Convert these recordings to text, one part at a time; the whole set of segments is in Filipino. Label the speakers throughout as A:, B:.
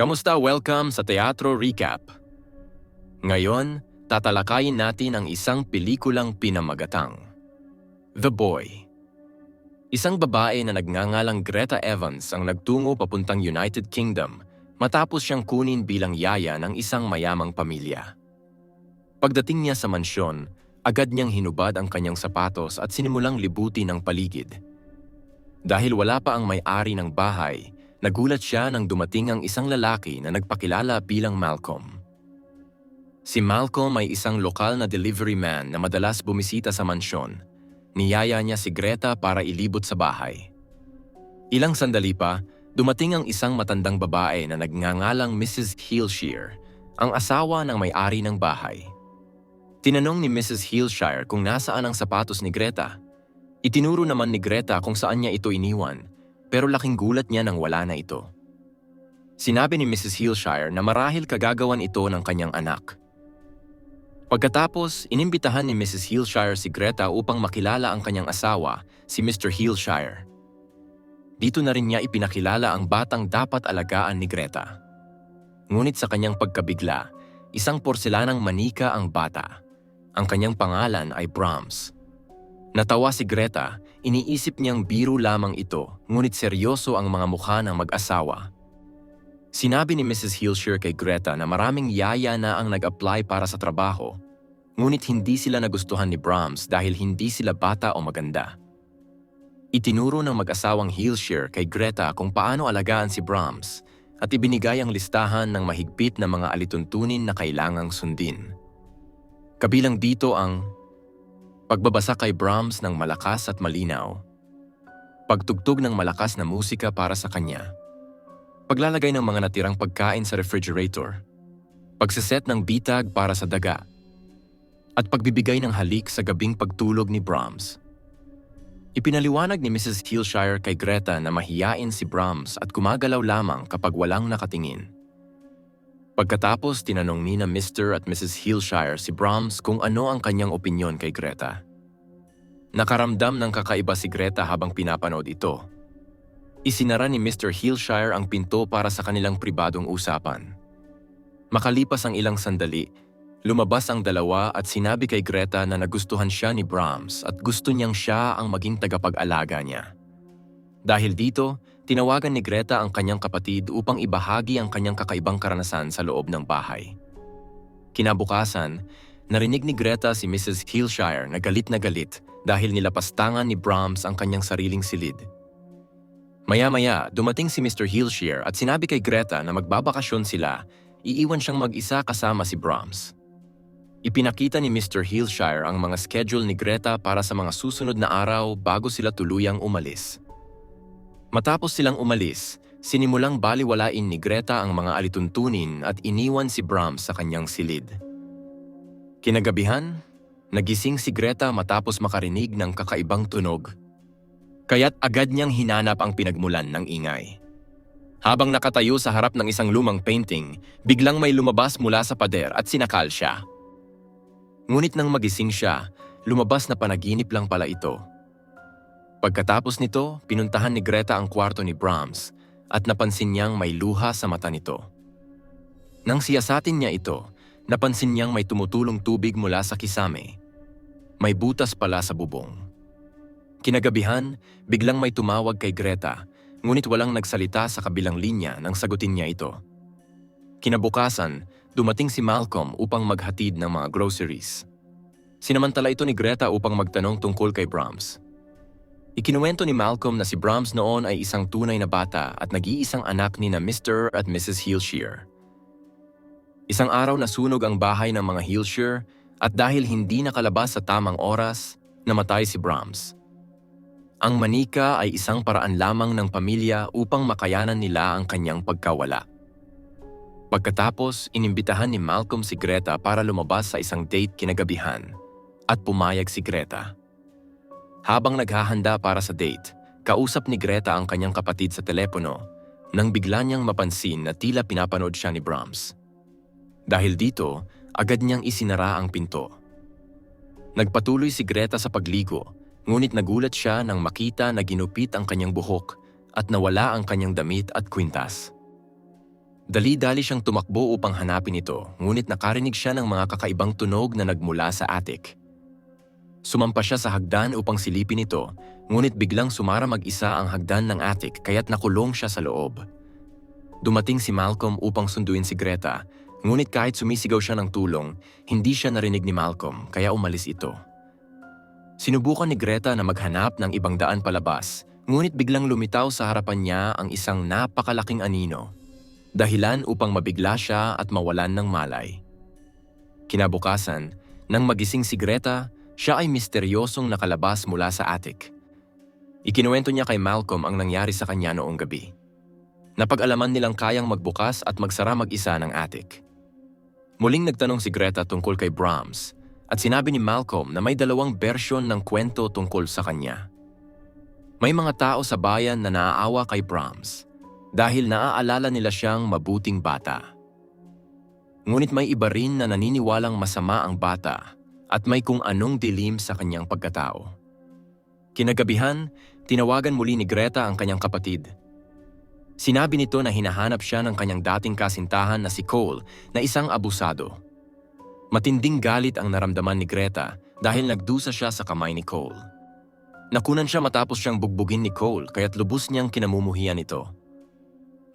A: Kamusta? Welcome sa Teatro Recap. Ngayon, tatalakayin natin ang isang pelikulang pinamagatang. The Boy. Isang babae na nagngangalang Greta Evans ang nagtungo papuntang United Kingdom matapos siyang kunin bilang yaya ng isang mayamang pamilya. Pagdating niya sa mansyon, agad niyang hinubad ang kanyang sapatos at sinimulang libuti ng paligid. Dahil wala pa ang may-ari ng bahay, nagulat siya nang dumating ang isang lalaki na nagpakilala bilang Malcolm. Si Malcolm ay isang lokal na delivery man na madalas bumisita sa mansyon. Niyaya niya si Greta para ilibot sa bahay. Ilang sandali pa, dumating ang isang matandang babae na nagngangalang Mrs. Hillshire, ang asawa ng may-ari ng bahay. Tinanong ni Mrs. Hillshire kung nasaan ang sapatos ni Greta. Itinuro naman ni Greta kung saan niya ito iniwan, pero laking gulat niya nang wala na ito. Sinabi ni Mrs. Hillshire na marahil kagagawan ito ng kanyang anak. Pagkatapos, inimbitahan ni Mrs. Hillshire si Greta upang makilala ang kanyang asawa, si Mr. Hillshire. Dito na rin niya ipinakilala ang batang dapat alagaan ni Greta. Ngunit sa kanyang pagkabigla, isang porselanang manika ang bata. Ang kanyang pangalan ay Brahms. Natawa si Greta, iniisip niyang biro lamang ito, ngunit seryoso ang mga mukha ng mag-asawa. Sinabi ni Mrs. Hillshire kay Greta na maraming yaya na ang nag-apply para sa trabaho, ngunit hindi sila nagustuhan ni Brahms dahil hindi sila bata o maganda. Itinuro ng mag-asawang Hillshire kay Greta kung paano alagaan si Brahms at ibinigay ang listahan ng mahigpit na mga alituntunin na kailangang sundin. Kabilang dito ang pagbabasa kay Brahms ng malakas at malinaw, pagtugtog ng malakas na musika para sa kanya, paglalagay ng mga natirang pagkain sa refrigerator, pagsiset ng bitag para sa daga, at pagbibigay ng halik sa gabing pagtulog ni Brahms. Ipinaliwanag ni Mrs. Hillshire kay Greta na mahiyain si Brahms at gumagalaw lamang kapag walang nakatingin. Pagkatapos tinanong ni na Mr. at Mrs. Hillshire si Brahms kung ano ang kanyang opinyon kay Greta. Nakaramdam ng kakaiba si Greta habang pinapanood ito. Isinara ni Mr. Hillshire ang pinto para sa kanilang pribadong usapan. Makalipas ang ilang sandali, lumabas ang dalawa at sinabi kay Greta na nagustuhan siya ni Brahms at gusto niyang siya ang maging tagapag-alaga niya. Dahil dito, tinawagan ni Greta ang kanyang kapatid upang ibahagi ang kanyang kakaibang karanasan sa loob ng bahay. Kinabukasan, narinig ni Greta si Mrs. Hillshire na galit na galit dahil nilapastangan ni Brahms ang kanyang sariling silid. Maya-maya, dumating si Mr. Hillshire at sinabi kay Greta na magbabakasyon sila, iiwan siyang mag-isa kasama si Brahms. Ipinakita ni Mr. Hillshire ang mga schedule ni Greta para sa mga susunod na araw bago sila tuluyang umalis. Matapos silang umalis, sinimulang baliwalain ni Greta ang mga alituntunin at iniwan si Brahms sa kanyang silid. Kinagabihan, nagising si Greta matapos makarinig ng kakaibang tunog. Kaya't agad niyang hinanap ang pinagmulan ng ingay. Habang nakatayo sa harap ng isang lumang painting, biglang may lumabas mula sa pader at sinakal siya. Ngunit nang magising siya, lumabas na panaginip lang pala ito. Pagkatapos nito, pinuntahan ni Greta ang kwarto ni Brahms at napansin niyang may luha sa mata nito. Nang siyasatin niya ito, napansin niyang may tumutulong tubig mula sa kisame. May butas pala sa bubong. Kinagabihan, biglang may tumawag kay Greta, ngunit walang nagsalita sa kabilang linya nang sagutin niya ito. Kinabukasan, dumating si Malcolm upang maghatid ng mga groceries. Sinamantala ito ni Greta upang magtanong tungkol kay Brahms. Ikinuwento ni Malcolm na si Brahms noon ay isang tunay na bata at nag-iisang anak ni na Mr. at Mrs. Hillshire. Isang araw nasunog ang bahay ng mga Hillshire at dahil hindi nakalabas sa tamang oras, namatay si Brahms. Ang manika ay isang paraan lamang ng pamilya upang makayanan nila ang kanyang pagkawala. Pagkatapos, inimbitahan ni Malcolm si Greta para lumabas sa isang date kinagabihan at pumayag si Greta. Habang naghahanda para sa date, kausap ni Greta ang kanyang kapatid sa telepono nang bigla niyang mapansin na tila pinapanood siya ni Brahms. Dahil dito, agad niyang isinara ang pinto. Nagpatuloy si Greta sa pagligo, ngunit nagulat siya nang makita na ginupit ang kanyang buhok at nawala ang kanyang damit at kwintas. Dali-dali siyang tumakbo upang hanapin ito, ngunit nakarinig siya ng mga kakaibang tunog na nagmula sa attic. Sumampa siya sa hagdan upang silipin ito, ngunit biglang sumara mag-isa ang hagdan ng attic kaya't nakulong siya sa loob. Dumating si Malcolm upang sunduin si Greta, ngunit kahit sumisigaw siya ng tulong, hindi siya narinig ni Malcolm kaya umalis ito. Sinubukan ni Greta na maghanap ng ibang daan palabas, ngunit biglang lumitaw sa harapan niya ang isang napakalaking anino. Dahilan upang mabigla siya at mawalan ng malay. Kinabukasan, nang magising si Greta, siya ay misteryosong nakalabas mula sa attic. Ikinuwento niya kay Malcolm ang nangyari sa kanya noong gabi. Napag-alaman nilang kayang magbukas at magsara mag-isa ng attic. Muling nagtanong si Greta tungkol kay Brahms at sinabi ni Malcolm na may dalawang bersyon ng kwento tungkol sa kanya. May mga tao sa bayan na naaawa kay Brahms dahil naaalala nila siyang mabuting bata. Ngunit may iba rin na naniniwalang masama ang bata at may kung anong dilim sa kanyang pagkatao. Kinagabihan, tinawagan muli ni Greta ang kanyang kapatid. Sinabi nito na hinahanap siya ng kanyang dating kasintahan na si Cole na isang abusado. Matinding galit ang naramdaman ni Greta dahil nagdusa siya sa kamay ni Cole. Nakunan siya matapos siyang bugbugin ni Cole kaya't lubos niyang kinamumuhian ito.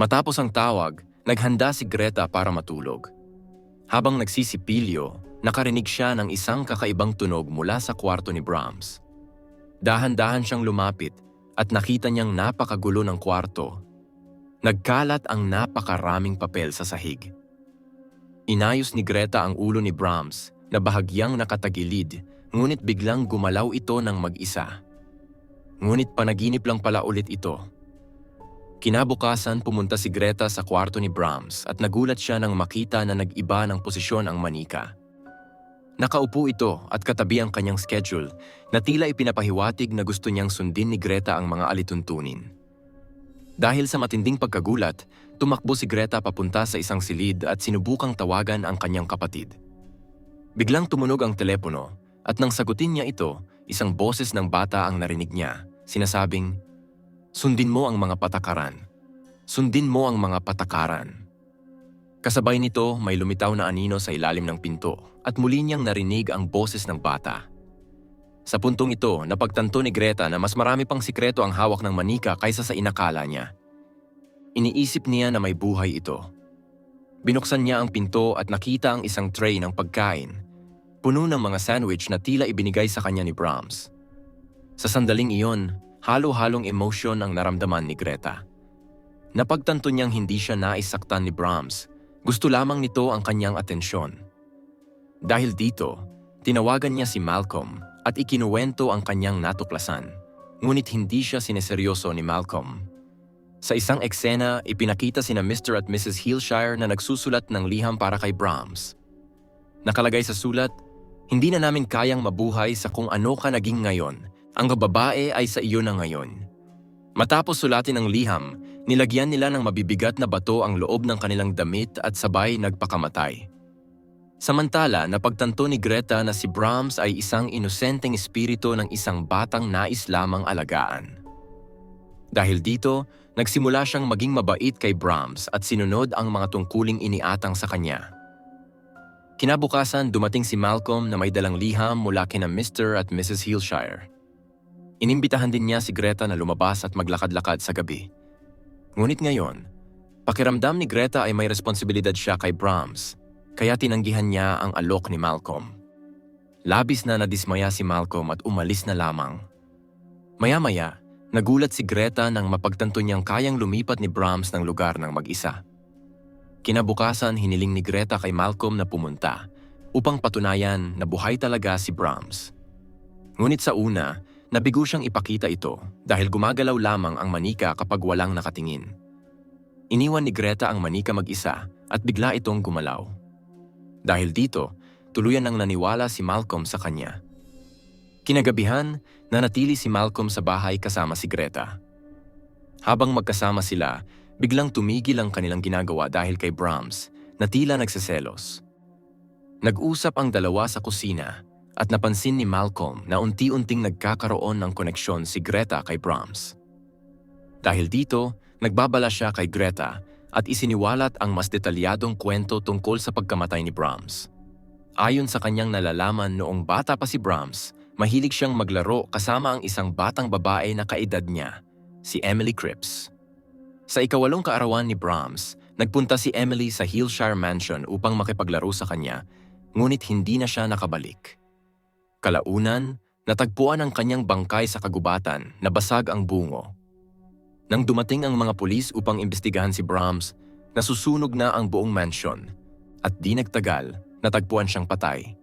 A: Matapos ang tawag, naghanda si Greta para matulog. Habang nagsisipilyo, nakarinig siya ng isang kakaibang tunog mula sa kwarto ni Brahms. Dahan-dahan siyang lumapit at nakita niyang napakagulo ng kwarto. Nagkalat ang napakaraming papel sa sahig. Inayos ni Greta ang ulo ni Brahms na bahagyang nakatagilid ngunit biglang gumalaw ito ng mag-isa. Ngunit panaginip lang pala ulit ito. Kinabukasan pumunta si Greta sa kwarto ni Brahms at nagulat siya nang makita na nag-iba ng posisyon ang manika. Nakaupo ito at katabi ang kanyang schedule na tila ipinapahiwatig na gusto niyang sundin ni Greta ang mga alituntunin. Dahil sa matinding pagkagulat, tumakbo si Greta papunta sa isang silid at sinubukang tawagan ang kanyang kapatid. Biglang tumunog ang telepono at nang sagutin niya ito, isang boses ng bata ang narinig niya, sinasabing, Sundin mo ang mga patakaran. Sundin mo ang mga patakaran. Kasabay nito, may lumitaw na anino sa ilalim ng pinto at muli niyang narinig ang boses ng bata. Sa puntong ito, napagtanto ni Greta na mas marami pang sikreto ang hawak ng manika kaysa sa inakala niya. Iniisip niya na may buhay ito. Binuksan niya ang pinto at nakita ang isang tray ng pagkain, puno ng mga sandwich na tila ibinigay sa kanya ni Brahms. Sa sandaling iyon, halo-halong emosyon ang naramdaman ni Greta. Napagtanto niyang hindi siya naisaktan ni Brahms, gusto lamang nito ang kanyang atensyon. Dahil dito, tinawagan niya si Malcolm at ikinuwento ang kanyang natuklasan, ngunit hindi siya sineseryoso ni Malcolm. Sa isang eksena, ipinakita sina Mr. at Mrs. Hillshire na nagsusulat ng liham para kay Brahms. Nakalagay sa sulat, hindi na namin kayang mabuhay sa kung ano ka naging ngayon. Ang babae ay sa iyo na ngayon. Matapos sulatin ang liham, nilagyan nila ng mabibigat na bato ang loob ng kanilang damit at sabay nagpakamatay. Samantala, napagtanto ni Greta na si Brahms ay isang inosenteng espiritu ng isang batang nais lamang alagaan. Dahil dito, nagsimula siyang maging mabait kay Brahms at sinunod ang mga tungkuling iniatang sa kanya. Kinabukasan, dumating si Malcolm na may dalang liham mula kina Mr. at Mrs. Hillshire. Inimbitahan din niya si Greta na lumabas at maglakad-lakad sa gabi. Ngunit ngayon, pakiramdam ni Greta ay may responsibilidad siya kay Brahms, kaya tinanggihan niya ang alok ni Malcolm. Labis na nadismaya si Malcolm at umalis na lamang. Maya-maya, nagulat si Greta nang mapagtanto niyang kayang lumipat ni Brahms ng lugar ng mag-isa. Kinabukasan, hiniling ni Greta kay Malcolm na pumunta upang patunayan na buhay talaga si Brahms. Ngunit sa una, nabigo siyang ipakita ito dahil gumagalaw lamang ang manika kapag walang nakatingin. Iniwan ni Greta ang manika mag-isa at bigla itong gumalaw. Dahil dito, tuluyan nang naniwala si Malcolm sa kanya. Kinagabihan, nanatili si Malcolm sa bahay kasama si Greta. Habang magkasama sila, biglang tumigil ang kanilang ginagawa dahil kay Brahms na tila nagseselos. Nag-usap ang dalawa sa kusina at napansin ni Malcolm na unti-unting nagkakaroon ng koneksyon si Greta kay Brahms. Dahil dito, nagbabala siya kay Greta at isiniwalat ang mas detalyadong kwento tungkol sa pagkamatay ni Brahms. Ayon sa kanyang nalalaman noong bata pa si Brahms, mahilig siyang maglaro kasama ang isang batang babae na kaedad niya, si Emily Cripps. Sa ikawalong kaarawan ni Brahms, nagpunta si Emily sa Hillshire Mansion upang makipaglaro sa kanya, ngunit hindi na siya nakabalik. Kalaunan, natagpuan ang kanyang bangkay sa kagubatan na basag ang bungo. Nang dumating ang mga pulis upang imbestigahan si Brahms, nasusunog na ang buong mansion at di nagtagal, natagpuan siyang patay.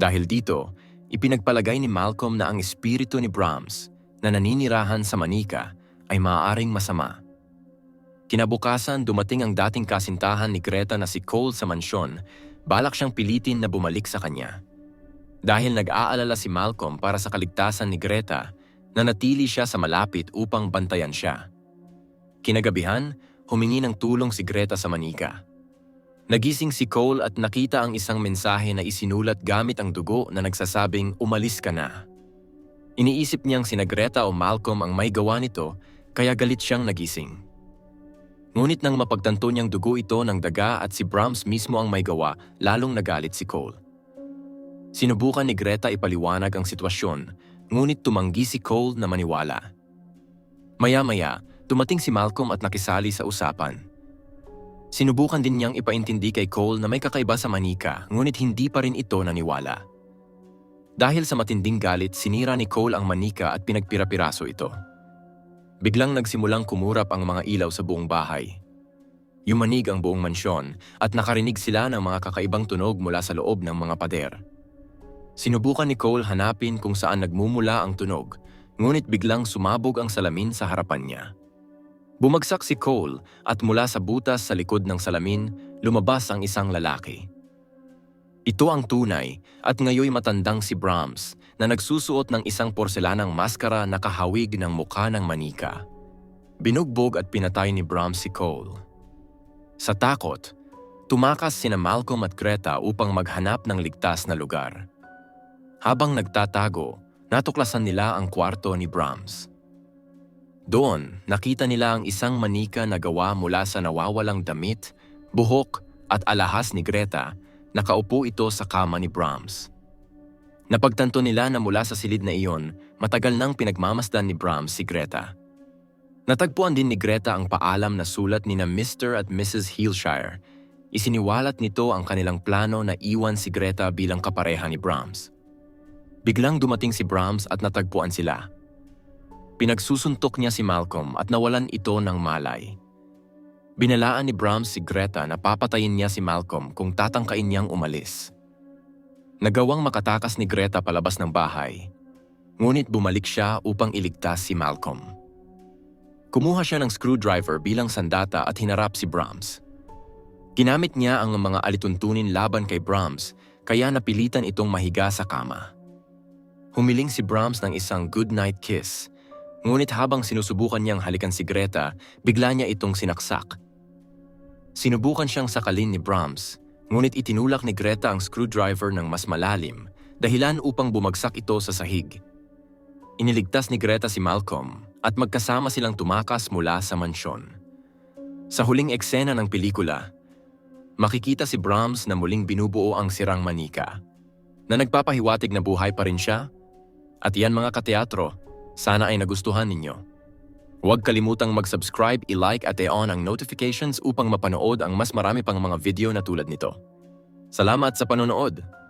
A: Dahil dito, ipinagpalagay ni Malcolm na ang espiritu ni Brahms na naninirahan sa Manika ay maaaring masama. Kinabukasan dumating ang dating kasintahan ni Greta na si Cole sa mansyon, balak siyang pilitin na bumalik sa kanya. Dahil nag-aalala si Malcolm para sa kaligtasan ni Greta, nanatili siya sa malapit upang bantayan siya. Kinagabihan, humingi ng tulong si Greta sa Manika. Nagising si Cole at nakita ang isang mensahe na isinulat gamit ang dugo na nagsasabing umalis ka na. Iniisip niyang sina Greta o Malcolm ang may gawa nito kaya galit siyang nagising. Ngunit nang mapagtanto niyang dugo ito ng daga at si Brahms mismo ang may gawa, lalong nagalit si Cole. Sinubukan ni Greta ipaliwanag ang sitwasyon, ngunit tumanggi si Cole na maniwala. Maya-maya, dumating si Malcolm at nakisali sa usapan. Sinubukan din niyang ipaintindi kay Cole na may kakaiba sa manika, ngunit hindi pa rin ito naniwala. Dahil sa matinding galit, sinira ni Cole ang manika at pinagpirapiraso ito. Biglang nagsimulang kumurap ang mga ilaw sa buong bahay. Yumanig ang buong mansyon at nakarinig sila ng mga kakaibang tunog mula sa loob ng mga pader. Sinubukan ni Cole hanapin kung saan nagmumula ang tunog, ngunit biglang sumabog ang salamin sa harapan niya. Bumagsak si Cole at mula sa butas sa likod ng salamin, lumabas ang isang lalaki. Ito ang tunay at ngayoy matandang si Brahms na nagsusuot ng isang porselanang maskara na kahawig ng mukha ng manika. Binugbog at pinatay ni Brahms si Cole. Sa takot, tumakas sina Malcolm at Greta upang maghanap ng ligtas na lugar. Habang nagtatago, natuklasan nila ang kwarto ni Brahms. Doon, nakita nila ang isang manika na gawa mula sa nawawalang damit, buhok at alahas ni Greta, nakaupo ito sa kama ni Brahms. Napagtanto nila na mula sa silid na iyon, matagal nang pinagmamasdan ni Brahms si Greta. Natagpuan din ni Greta ang paalam na sulat ni na Mr. at Mrs. Hillshire. Isiniwalat nito ang kanilang plano na iwan si Greta bilang kapareha ni Brahms. Biglang dumating si Brahms at natagpuan sila. Pinagsusuntok niya si Malcolm at nawalan ito ng malay. Binalaan ni Brahms si Greta na papatayin niya si Malcolm kung tatangkain niyang umalis. Nagawang makatakas ni Greta palabas ng bahay, ngunit bumalik siya upang iligtas si Malcolm. Kumuha siya ng screwdriver bilang sandata at hinarap si Brahms. Ginamit niya ang mga alituntunin laban kay Brahms kaya napilitan itong mahiga sa kama. Humiling si Brahms ng isang goodnight kiss, ngunit habang sinusubukan niyang halikan si Greta, bigla niya itong sinaksak. Sinubukan siyang sakalin ni Brahms, ngunit itinulak ni Greta ang screwdriver ng mas malalim, dahilan upang bumagsak ito sa sahig. Iniligtas ni Greta si Malcolm at magkasama silang tumakas mula sa mansyon. Sa huling eksena ng pelikula, makikita si Brahms na muling binubuo ang sirang manika, na nagpapahiwatig na buhay pa rin siya at yan mga kateatro, sana ay nagustuhan ninyo. Huwag kalimutang mag-subscribe, i-like at i-on ang notifications upang mapanood ang mas marami pang mga video na tulad nito. Salamat sa panonood!